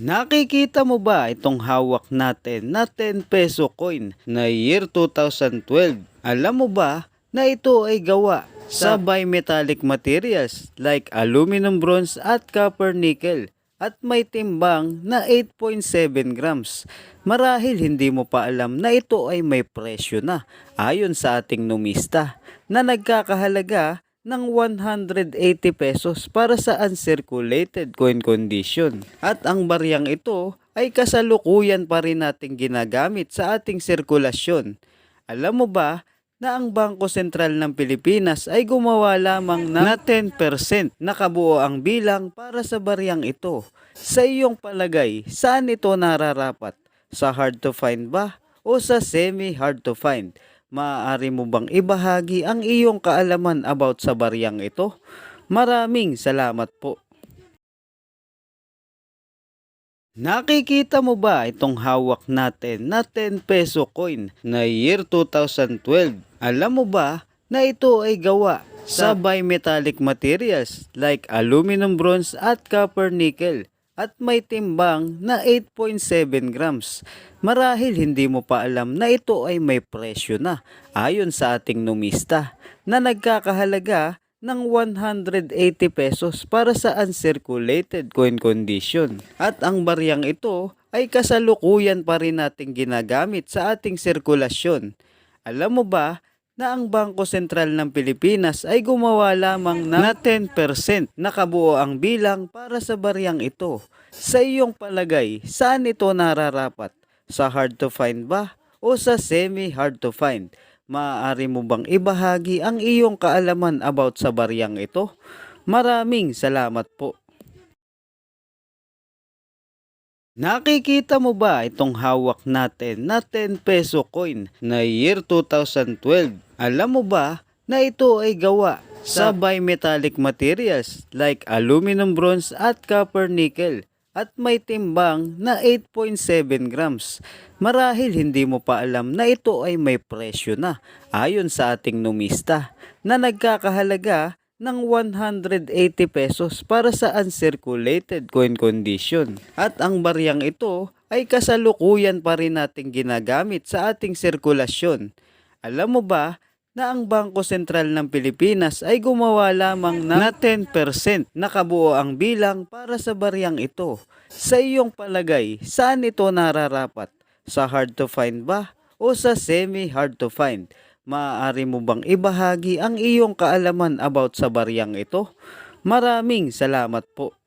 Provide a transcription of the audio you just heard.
Nakikita mo ba itong hawak natin na 10 peso coin na year 2012? Alam mo ba na ito ay gawa sa bimetallic materials like aluminum, bronze at copper nickel at may timbang na 8.7 grams. Marahil hindi mo pa alam na ito ay may presyo na ayon sa ating numista na nagkakahalaga ng 180 pesos para sa uncirculated coin condition. At ang baryang ito ay kasalukuyan pa rin nating ginagamit sa ating sirkulasyon. Alam mo ba na ang Bangko Sentral ng Pilipinas ay gumawa lamang na 10% na kabuo ang bilang para sa baryang ito. Sa iyong palagay, saan ito nararapat? Sa hard to find ba o sa semi hard to find? Maaari mo bang ibahagi ang iyong kaalaman about sa baryang ito? Maraming salamat po. Nakikita mo ba itong hawak natin na 10 peso coin na year 2012? Alam mo ba na ito ay gawa sa bimetallic materials like aluminum, bronze at copper nickel at may timbang na 8.7 grams. Marahil hindi mo pa alam na ito ay may presyo na ayon sa ating numista na nagkakahalaga ng 180 pesos para sa uncirculated coin condition. At ang baryang ito ay kasalukuyan pa rin nating ginagamit sa ating sirkulasyon. Alam mo ba na ang Bangko Sentral ng Pilipinas ay gumawa lamang na 10% na kabuo ang bilang para sa baryang ito. Sa iyong palagay, saan ito nararapat? Sa hard to find ba o sa semi hard to find? Maaari mo bang ibahagi ang iyong kaalaman about sa baryang ito? Maraming salamat po. Nakikita mo ba itong hawak natin na 10 peso coin na year 2012? Alam mo ba na ito ay gawa sa bimetallic materials like aluminum, bronze at copper nickel at may timbang na 8.7 grams. Marahil hindi mo pa alam na ito ay may presyo na ayon sa ating numista na nagkakahalaga ng 180 pesos para sa uncirculated coin condition. At ang baryang ito ay kasalukuyan pa rin nating ginagamit sa ating sirkulasyon. Alam mo ba na ang Bangko Sentral ng Pilipinas ay gumawa lamang na 10% na kabuo ang bilang para sa baryang ito. Sa iyong palagay, saan ito nararapat? Sa hard to find ba o sa semi hard to find? Maaari mo bang ibahagi ang iyong kaalaman about sa baryang ito? Maraming salamat po.